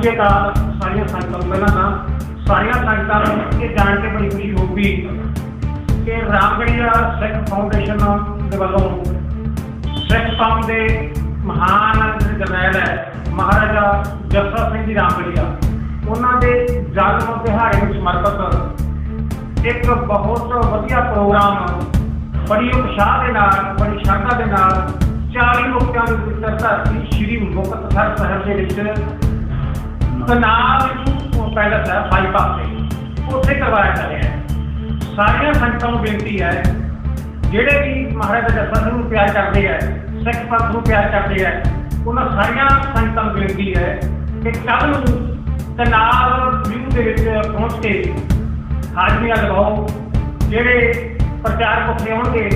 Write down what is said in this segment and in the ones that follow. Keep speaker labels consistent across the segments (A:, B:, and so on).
A: ਸਤਿ ਸ਼੍ਰੀ ਅਕਾਲ ਸਾਰੀਆਂ ਸੰਗਤਾਂ ਨੂੰ, ਪਹਿਲਾਂ ਤਾਂ ਸਾਰੀਆਂ ਸੰਗਤਾਂ ਨੂੰ ਇਹ ਜਾਣ ਕੇ ਬੜੀ ਖੁਸ਼ੀ ਹੋਊਗੀ ਕਿ ਰਾਮਗੜੀਆ ਸਿੱਖ ਫਾਊਂਡੇਸ਼ਨ ਦੇ ਵੱਲੋਂ ਸਿੱਖ ਕੌਮ ਦੇ ਮਹਾਨ ਜਰਨੈਲ ਹੈ, ਮਹਾਰਾਜਾ ਜੱਸਾ ਸਿੰਘ ਜੀ ਰਾਮਗੜੀਆ ਉਹਨਾਂ ਦੇ ਜਨਮ ਦਿਹਾੜੇ ਨੂੰ ਸਮਰਪਿਤ ਇੱਕ ਬਹੁਤ ਵਧੀਆ ਪ੍ਰੋਗਰਾਮ ਬੜੀ ਉਤਸ਼ਾਹ ਦੇ ਨਾਲ, ਬੜੀ ਸ਼ਰਧਾ ਦੇ ਨਾਲ 40 ਲੋਕਾਂ ਦੇ ਪਵਿੱਤਰ ਧਰਤੀ ਸ੍ਰੀ ਮੁਕਤਸਰ ਸਾਹਿਬ ਦੇ ਵਿੱਚ ਤਨਾਵ ਨੂੰ ਪੈਲਸ ਹੈ, ਬਾਈਪਾਸ ਤੇ। ਉੱਥੇ ਕਰਵਾਇਆ ਜਾ ਰਿਹਾ ਹੈ। ਸਾਰੀਆਂ ਸੰਗਤਾਂ ਨੂੰ ਬੇਨਤੀ ਹੈ, ਜਿਹੜੇ ਵੀ ਮਹਾਰਾਜਾ ਜੱਸਾ ਸਿੰਘ ਨੂੰ ਪਿਆਰ ਕਰਦੇ ਹੈ, ਸਿੱਖ ਪੰਥ ਨੂੰ ਪਿਆਰ ਕਰਦੇ ਹੈ, ਉਹਨਾਂ ਸਾਰੀਆਂ ਸੰਗਤਾਂ ਨੂੰ ਬੇਨਤੀ ਹੈ ਕਿ ਕੱਲ੍ਹ ਨੂੰ ਤਨਾਵ ਵਿਊ ਦੇ ਵਿੱਚ ਪਹੁੰਚ ਕੇ ਹਾਜ਼ਰੀਆਂ ਲਗਾਓ, ਜਿਹੜੇ ਪ੍ਰਚਾਰਕ ਉੱਥੇ ਆਉਣਗੇ,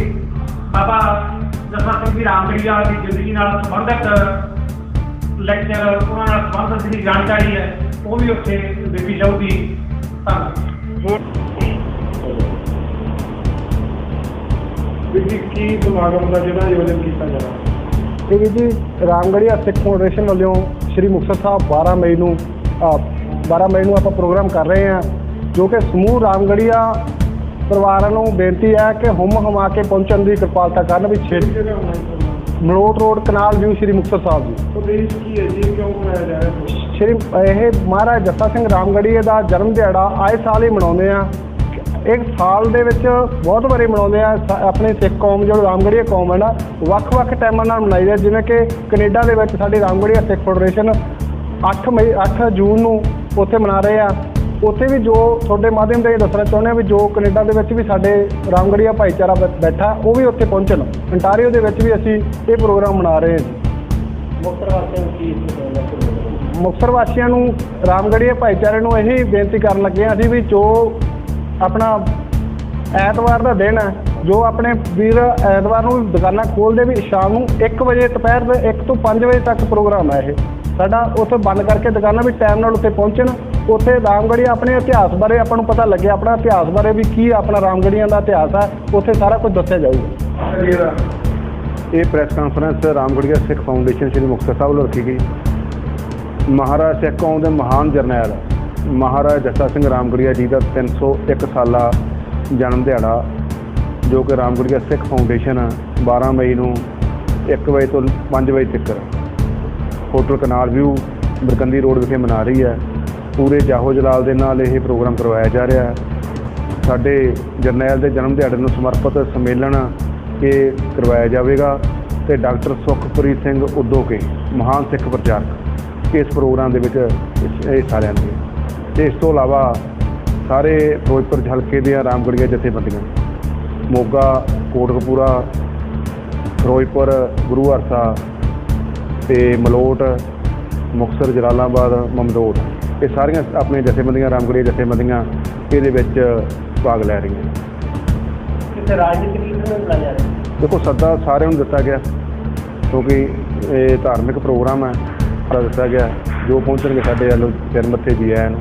A: ਬਾਬਾ ਜਸਾ ਸਿੰਘ ਜੀ ਰਾਮਗੜੀਆ ਦੀ ਜ਼ਿੰਦਗੀ ਨਾਲ ਸੰਬੰਧਿਤ ਲੈਕਚਰ ਉਹਨਾਂ ਨਾਲ ਸੰਬੰਧਿਤ ਜਿਹੜੀ ਜਾਣਕਾਰੀ ਹੈ ਉਹ ਵੀ ਉੱਥੇ ਦਿੱਤੀ ਜਾਊਗੀ। ਧੰਨਵਾਦ।
B: ਜੀ ਕੀ ਸਮਾਗਮ ਦਾ ਜਿਹੜਾ ਆਯੋਜਨ ਕੀਤਾ ਜਾ ਰਿਹਾ?
C: ਇਹ ਵੀ ਜੀ ਰਾਮਗੜੀਆ ਸਿੱਖ ਫਾਊਂਡੇਸ਼ਨ ਵੱਲੋਂ ਸ਼੍ਰੀ ਮੁਕਤਸਰ ਸਾਹਿਬ 12 ਮਈ ਨੂੰ ਅ, 12 ਮਈ ਨੂੰ ਆਪਾਂ ਪ੍ਰੋਗਰਾਮ ਕਰ ਰਹੇ ਹਾਂ ਜੋ ਕਿ ਸਮੂਹ ਰਾਮਗੜੀਆ ਪਰਿਵਾਰਾਂ ਨੂੰ ਬੇਨਤੀ ਹੈ ਕਿ ਹੁਮ ਹਮਾ ਕੇ ਪਹੁੰਚਣ ਦੀ ਕਿਰਪਾਲਤਾ ਕਰਨ ਵੀ ਛੇਤੀ
B: ਜਿਹੜਾ online
C: Malout road canal view Shri Muktsar Sahib ji.
B: ਉਦੇਸ਼ ਕੀ ਹੈ ਜੀ ਕਿਉਂ ਮਨਾਇਆ ਜਾ ਰਿਹਾ ਹੈ?
C: ਸ਼੍ਰੀ ਇਹ ਮਹਾਰਾਜ ਜੱਸਾ ਸਿੰਘ ਰਾਮਗੜੀਏ ਦਾ ਜਨਮ ਦਿਹਾੜਾ ਆਏ ਸਾਲ ਹੀ ਮਨਾਉਂਦੇ ਆ। ਇੱਕ ਸਾਲ ਦੇ ਵਿੱਚ ਬਹੁਤ ਵਾਰੀ ਮਨਾਉਂਦੇ ਆ। ਆਪਣੀ ਸਿੱਖ ਕੌਮ ਜੋ ਰਾਮਗੜੀਆ ਕੌਮ ਹੈ ਨਾ ਵੱਖ-ਵੱਖ ਟਾਈਮਾਂ ਨਾਲ ਮਨਾਈ ਜਾਂਦੀ ਜਿਵੇਂ ਕਿ ਕੈਨੇਡਾ ਦੇ ਵਿੱਚ ਸਾਡੀ ਰਾਮਗੜੀਆ ਸਿੱਖ ਫੈਡਰੇਸ਼ਨ 8 ਮਈ 8 ਜੂਨ ਨੂੰ ਉੱਥੇ ਮਨਾ ਰਹੇ ਆ। ਉੱਥੇ ਵੀ ਜੋ ਤੁਹਾਡੇ ਮਾਧਿਅਮ ਤੇ ਇਹ ਦੱਸਣਾ ਚਾਹੁੰਦੇ ਆ ਵੀ ਜੋ ਕੈਨੇਡਾ ਦੇ ਵਿੱਚ ਵੀ ਸਾਡੇ ਰਾਮਗੜੀਆ ਭਾਈਚਾਰਾ ਬੈ- ਬੈਠਾ, ਉਹ ਵੀ ਉੱਥੇ ਪਹੁੰਚਣ। ਅੰਟਾਰੀਓ ਦੇ ਵਿੱਚ ਵੀ ਅਸੀਂ ਇਹ ਪ੍ਰੋਗਰਾਮ ਮਨਾ ਰਹੇ ਹਾਂ। ਜੀ ਮੁਕਤਸਰ ਵਾਸੀਆਂ ਨੂੰ ਰਾਮਗੜੀਆ ਭਾਈਚਾਰੇ ਨੂੰ ਇਹੀ ਬੇਨਤੀ ਕਰਨ ਲੱਗੇ ਹਾਂ ਅਸੀਂ ਵੀ ਜੋ ਆਪਣਾ ਐਤਵਾਰ ਦਾ ਦਿਨ ਹੈ, ਜੋ ਆਪਣੇ ਵੀਰ ਐਤਵਾਰ ਨੂੰ ਦੁਕਾਨਾਂ ਖੋਲ੍ਹਦੇ ਵੀ ਸ਼ਾਮ ਨੂੰ 1 ਵਜੇ ਦੁਪਹਿਰ ਦੇ 1 ਤੋਂ 5 ਵਜੇ ਤੱਕ ਪ੍ਰੋਗਰਾਮ ਹੈ ਇਹ। ਸਾਡਾ ਉੱਥੇ ਬੰਦ ਕਰਕੇ ਦੁਕਾਨਾਂ ਵੀ ਟਾਈਮ ਨਾਲ ਉੱਥੇ ਪਹੁੰਚਣ। ਉੱਥੇ ਰਾਮਗੜੀਆ ਆਪਣੇ ਇਤਿਹਾਸ ਬਾਰੇ ਆਪਾਂ ਨੂੰ ਪਤਾ ਲੱਗਿਆ, ਆਪਣਾ ਇਤਿਹਾਸ ਬਾਰੇ ਵੀ ਕੀ ਆਪਣਾ ਰਾਮਗੜੀਆਂ ਦਾ ਇਤਿਹਾਸ ਆ, ਉੱਥੇ ਸਾਰਾ ਕੁਝ ਦੱਸਿਆ ਜਾਊਗਾ।
D: ਇਹ press conference Ramgarhia Sikh foundation Sri Muktsar Sahib ਵੱਲੋਂ ਰੱਖੀ ਗਈ। ਮਹਾਰਾਜ ਸਿੱਖ ਕੌਮ ਦੇ ਮਹਾਨ ਜਰਨੈਲ ਮਹਾਰਾਜ ਜੱਸਾ ਸਿੰਘ ਰਾਮਗੜੀਆ ਜੀ ਦਾ 301 ਸਾਲਾ ਜਨਮ ਦਿਹਾੜਾ, ਜੋ ਕਿ ਰਾਮਗੜੀਆ ਸਿੱਖ ਫਾਊਂਡੇਸ਼ਨ 12 ਮਈ ਨੂੰ 1 ਵਜੇ ਤੋਂ 5 ਵਜੇ ਤੱਕ hotel canal view, Barkandi road ਵਿਖੇ ਮਨਾ ਰਹੀ ਹੈ। ਪੂਰੇ ਜਾਹੋ ਜਲਾਲ ਦੇ ਨਾਲ ਇਹ ਪ੍ਰੋਗਰਾਮ ਕਰਵਾਇਆ ਜਾ ਰਿਹਾ ਹੈ। ਸਾਡੇ ਜਰਨੈਲ ਦੇ ਜਨਮ ਦਿਹਾੜੇ ਨੂੰ ਸਮਰਪਿਤ ਸੰਮੇਲਨ ਇਹ ਕਰਵਾਇਆ ਜਾਵੇਗਾ ਤੇ ਡਾਕਟਰ ਸੁਖਪ੍ਰੀਤ ਸਿੰਘ ਉਦੋਕੇ ਮਹਾਨ ਸਿੱਖ ਪ੍ਰਚਾਰਕ, ਇਸ ਪ੍ਰੋਗਰਾਮ ਦੇ ਵਿੱਚ ਹਿੱਸਾ ਲੈਣਗੇ। ਤੇ ਇਸ ਤੋਂ ਇਲਾਵਾ ਸਾਰੇ ਫਿਰੋਜ਼ਪੁਰ ਹਲਕੇ ਦੀਆਂ ਰਾਮਗੜੀਆਂ ਜਥੇਬੰਦੀਆਂ, ਮੋਗਾ, ਕੋਟਕਪੂਰਾ, ਫਿਰੋਜ਼ਪੁਰ, ਗੁਰੂ ਹਰਸਾ ਤੇ ਮਲੋਟ, ਮੁਕਤਸਰ, ਜਲਾਲਾਬਾਦ ਮਮਦੋਟ ਇਹ ਸਾਰੀਆਂ ਆਪਣੀਆਂ ਜਥੇਬੰਦੀਆਂ ਰਾਮਗੜੀਆਂ ਜਥੇਬੰਦੀਆਂ ਇਹਦੇ ਵਿੱਚ ਭਾਗ ਲੈ ਰਹੀਆਂ।
A: ਕਿਸੇ ਰਾਜਨੀਤਿਕ ਲੀਡਰ ਨੂੰ ਬੁਲਾਇਆ ਜਾ ਰਿਹਾ
D: ਦੇਖੋ ਸੱਦਾ ਸਾਰਿਆਂ ਨੂੰ ਦਿੱਤਾ ਗਿਆ ਕਿਉਂਕਿ ਇਹ ਧਾਰਮਿਕ ਪ੍ਰੋਗਰਾਮ ਹੈ ਦਿੱਤਾ ਗਿਆ। ਜੋ ਪਹੁੰਚਣਗੇ ਸਾਡੇ ਵੱਲੋਂ ਸਿਰ ਮੱਥੇ ਜੀ ਆਇਆਂ ਨੂੰ